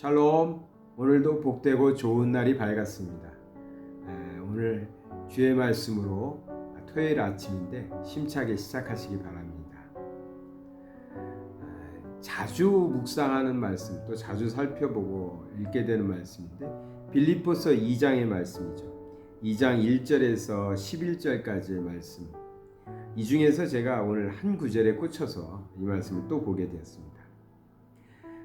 샬롬. 오늘도 복되고 좋은 날이 밝았습니다. 에, 오늘 주의 말씀으로 토요일 아침인데 힘차게 시작하시기 바랍니다. 에, 자주 묵상하는 말씀, 또 자주 살펴보고 읽게 되는 말씀인데 빌립보서 2장의 말씀이죠. 2장 1절에서 11절까지의 말씀. 이 중에서 제가 오늘 한 구절에 꽂혀서 이 말씀을 또 보게 되었습니다.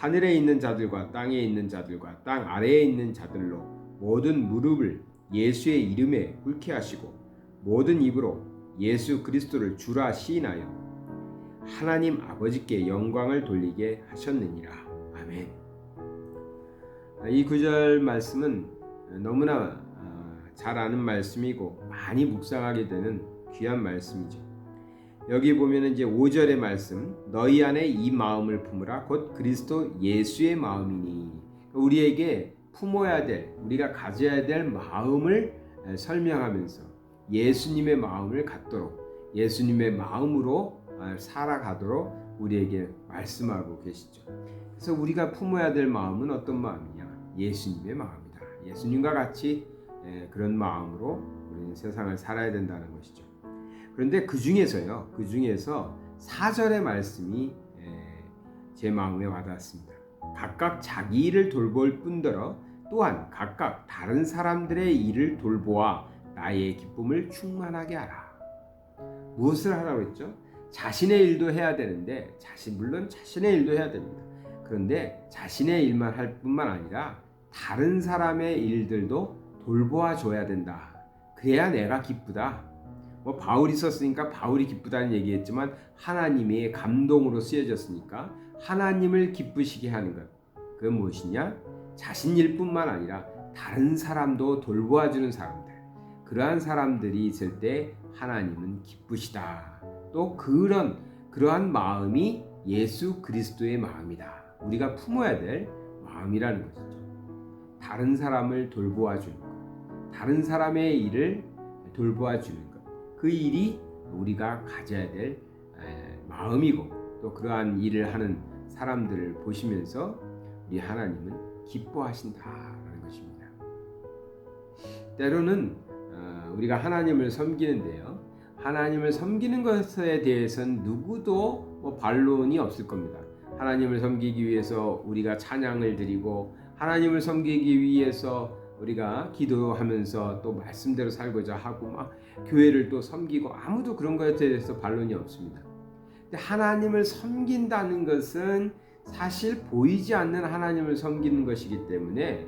하늘에 있는 자들과 땅에 있는 자들과 땅 아래에 있는 자들로 모든 무릎을 예수의 이름에 꿇게 하시고 모든 입으로 예수 그리스도를 주라 시인하여 하나님 아버지께 영광을 돌리게 하셨느니라. 아멘. 이 구절 말씀은 너무나 잘 아는 말씀이고 많이 묵상하게 되는 귀한 말씀이죠. 여기 보면 이제 5절의 말씀 너희 안에 이 마음을 품으라 곧 그리스도 예수의 마음이니 우리에게 품어야 될 우리가 가져야 될 마음을 설명하면서 예수님의 마음을 갖도록 예수님의 마음으로 살아가도록 우리에게 말씀하고 계시죠. 그래서 우리가 품어야 될 마음은 어떤 마음이냐? 예수님의 마음이다. 예수님과 같이 그런 마음으로 우리는 세상을 살아야 된다는 것이죠. 그런데 그 중에서요, 그 중에서 4절의 말씀이 제 마음에 와닿았습니다. 각각 자기 일을 돌볼 뿐더러 또한 각각 다른 사람들의 일을 돌보아 나의 기쁨을 충만하게 하라. 무엇을 하라고 했죠? 자신의 일도 해야 되는데 자신 물론 자신의 일도 해야 됩니다. 그런데 자신의 일만 할 뿐만 아니라 다른 사람의 일들도 돌보아 줘야 된다. 그래야 내가 기쁘다. 뭐 바울이 썼으니까 바울이 기쁘다는 얘기했지만 하나님의 감동으로 쓰여졌으니까 하나님을 기쁘시게 하는 것. 그건 무엇이냐? 자신 일뿐만 아니라 다른 사람도 돌보아 주는 사람들. 그러한 사람들이 있을 때 하나님은 기쁘시다. 또 그런 그러한 마음이 예수 그리스도의 마음이다. 우리가 품어야 될 마음이라는 것이죠. 다른 사람을 돌보아 주는 것. 다른 사람의 일을 돌보아 주는 것. 그 일이 우리가 가져야 될 마음이고 또 그러한 일을 하는 사람들을 보시면서 우리 하나님은 기뻐하신다라는 것입니다. 때로는 어, 우리가 하나님을 섬기는데요. 하나님을 섬기는 것에 대해서는 누구도 뭐 반론이 없을 겁니다. 하나님을 섬기기 위해서 우리가 찬양을 드리고 하나님을 섬기기 위해서 우리가 기도하면서 또 말씀대로 살고자 하고 막 교회를 또 섬기고 아무도 그런 것에 대해서 반론이 없습니다. 하나님을 섬긴다는 것은 사실 보이지 않는 하나님을 섬기는 것이기 때문에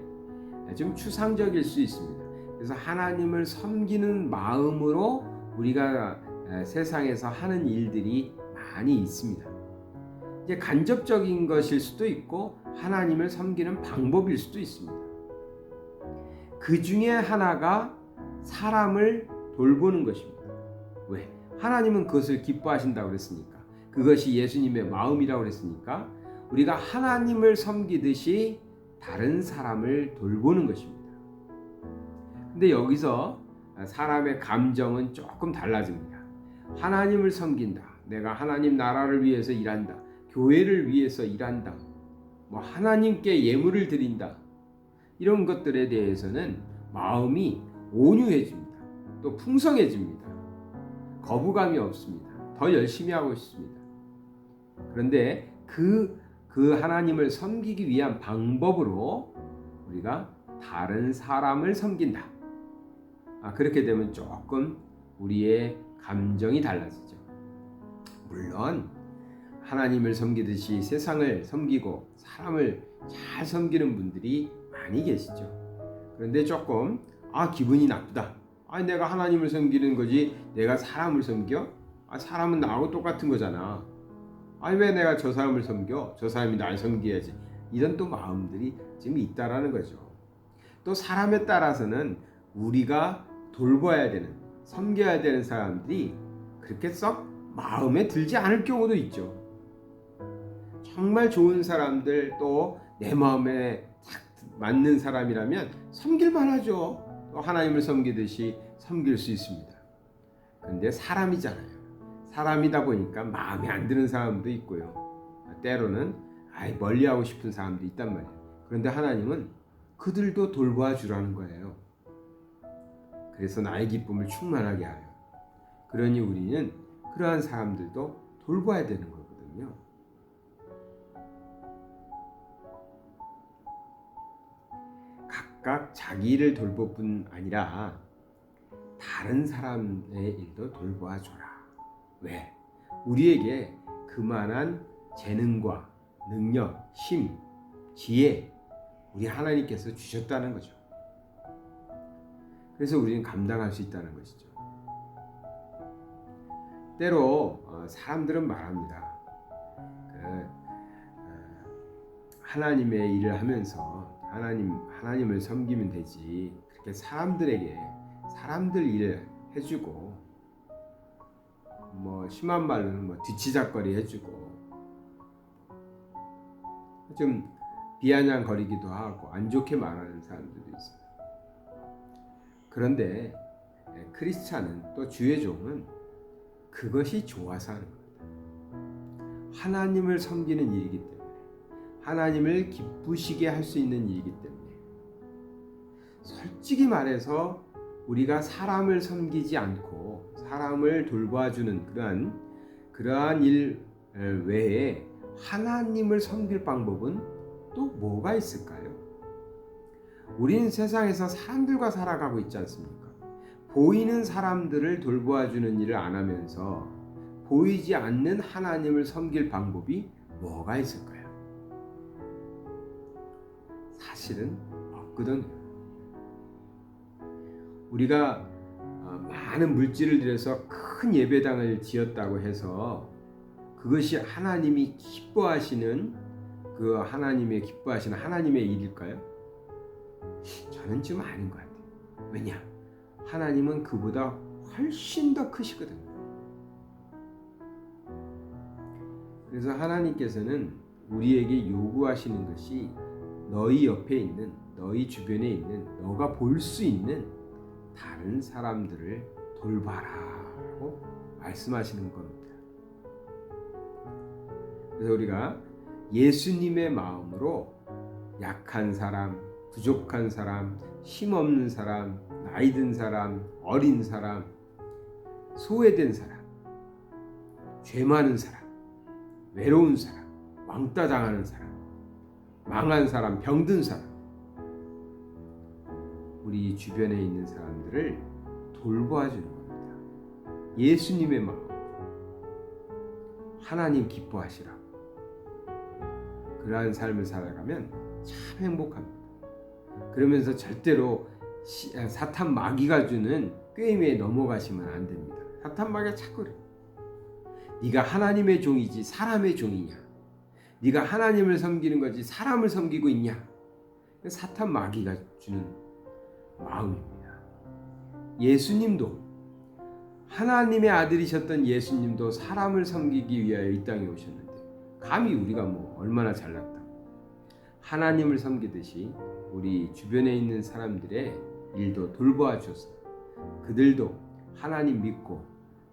좀 추상적일 수 있습니다. 그래서 하나님을 섬기는 마음으로 우리가 세상에서 하는 일들이 많이 있습니다. 이제 간접적인 것일 수도 있고 하나님을 섬기는 방법일 수도 있습니다. 그 중에 하나가 사람을 돌보는 것입니다. 왜? 하나님은 그것을 기뻐하신다고 그랬으니까. 그것이 예수님의 마음이라고 그랬으니까 우리가 하나님을 섬기듯이 다른 사람을 돌보는 것입니다. 근데 여기서 사람의 감정은 조금 달라집니다. 하나님을 섬긴다. 내가 하나님 나라를 위해서 일한다. 교회를 위해서 일한다. 뭐 하나님께 예물을 드린다. 이런 것들에 대해서는 마음이 온유해집니다. 또 풍성해집니다. 거부감이 없습니다. 더 열심히 하고 싶습니다. 그런데 그, 그 하나님을 섬기기 위한 방법으로 우리가 다른 사람을 섬긴다. 아, 그렇게 되면 조금 우리의 감정이 달라지죠. 물론 하나님을 섬기듯이 세상을 섬기고 사람을 잘 섬기는 분들이 많이 계시죠. 그런데 조금 아 기분이 나쁘다. 아 내가 하나님을 섬기는 거지 내가 사람을 섬겨? 아 사람은 나하고 똑같은 거잖아. 아니 왜 내가 저 사람을 섬겨? 저 사람이 날 섬겨야지. 이런 또 마음들이 지금 있다라는 거죠. 또 사람에 따라서는 우리가 돌봐야 되는 섬겨야 되는 사람들이 그렇게 썩 마음에 들지 않을 경우도 있죠. 정말 좋은 사람들 또 내 마음에 딱 맞는 사람이라면 섬길만 하죠. 또 하나님을 섬기듯이 섬길 수 있습니다. 근데 사람이잖아요. 사람이다 보니까 마음에 안 드는 사람도 있고요. 때로는 아이 멀리하고 싶은 사람도 있단 말이에요. 그런데 하나님은 그들도 돌봐 주라는 거예요. 그래서 나의 기쁨을 충만하게 하려. 그러니 우리는 그러한 사람들도 돌봐야 되는 거거든요. 각각 자기 일을 돌볼 뿐 아니라 다른 사람의 일도 돌보아 줘라. 왜? 우리에게 그만한 재능과 능력, 힘, 지혜 우리 하나님께서 주셨다는 거죠. 그래서 우리는 감당할 수 있다는 것이죠. 때로 어, 사람들은 말합니다. 그, 어, 하나님의 일을 하면서 하나님 하나님을 섬기면 되지. 그렇게 사람들에게 사람들 일을 해주고 뭐 심한 말로는 뭐 뒤치작거리 해주고 좀 비아냥거리기도 하고 안 좋게 말하는 사람들도 있어요. 그런데 예, 크리스찬은 또 주의 종은 그것이 좋아서 하는 겁니다. 하나님을 섬기는 일이기 때문에 하나님을 기쁘시게 할 수 있는 일이기 때문에 솔직히 말해서 우리가 사람을 섬기지 않고 사람을 돌봐주는 그러한 그러한 일 외에 하나님을 섬길 방법은 또 뭐가 있을까요? 우리는 세상에서 사람들과 살아가고 있지 않습니까? 보이는 사람들을 돌보아주는 일을 안 하면서 보이지 않는 하나님을 섬길 방법이 뭐가 있을까요? 사실은 없거든요. 우리가 어, 많은 물질을 들여서 큰 예배당을 지었다고 해서 그것이 하나님이 기뻐하시는 그 하나님의 기뻐하시는 하나님의 일일까요? 저는 좀 아닌 것 같아요. 왜냐? 하나님은 그보다 훨씬 더 크시거든요. 그래서 하나님께서는 우리에게 요구하시는 것이 너희 옆에 있는 너희 주변에 있는 너가 볼 수 있는 다른 사람들을 돌봐라라고 말씀하시는 겁니다. 그래서 우리가 예수님의 마음으로 약한 사람, 부족한 사람, 힘없는 사람, 나이 든 사람, 어린 사람, 소외된 사람, 죄 많은 사람, 외로운 사람, 왕따 당하는 사람, 망한 사람, 병든 사람, 우리 주변에 있는 사람들을 돌보아주는 겁니다. 예수님의 마음, 하나님 기뻐하시라. 그러한 삶을 살아가면 참 행복합니다. 그러면서 절대로 시, 사탄 마귀가 주는 꾀임에 넘어가시면 안 됩니다. 사탄 마귀가 자꾸 그래. 네가 하나님의 종이지 사람의 종이냐? 네가 하나님을 섬기는 거지 사람을 섬기고 있냐? 사탄 마귀가 주는 마음입니다. 예수님도 하나님의 아들이셨던 예수님도 사람을 섬기기 위하여 이 땅에 오셨는데 감히 우리가 뭐 얼마나 잘났다. 하나님을 섬기듯이 우리 주변에 있는 사람들의 일도 돌보아 주었습니다. 그들도 하나님 믿고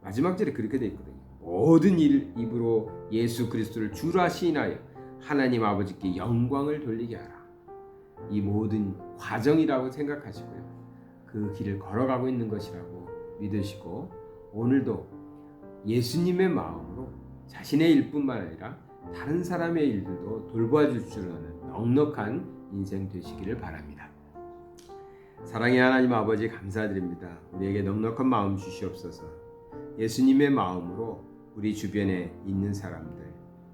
마지막 절에 그렇게 돼 있거든요. 모든 일 입으로 예수 그리스도를 주라 시인하여 하나님 아버지께 영광을 돌리게 하라. 이 모든 과정이라고 생각하시고요. 그 길을 걸어가고 있는 것이라고 믿으시고 오늘도 예수님의 마음으로 자신의 일뿐만 아니라 다른 사람의 일들도 돌보아 줄 줄 아는 넉넉한 인생 되시기를 바랍니다. 사랑의 하나님 아버지 감사드립니다. 우리에게 넉넉한 마음 주시옵소서. 예수님의 마음으로 우리 주변에 있는 사람들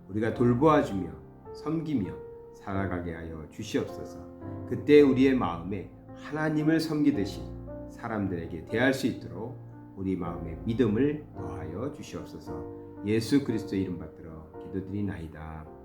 우리가 돌보아주며 섬기며 살아가게 하여 주시옵소서. 그때 우리의 마음에 하나님을 섬기듯이 사람들에게 대할 수 있도록 우리 마음에 믿음을 더하여 주시옵소서. 예수 그리스도 이름 받들어 기도드리나이다.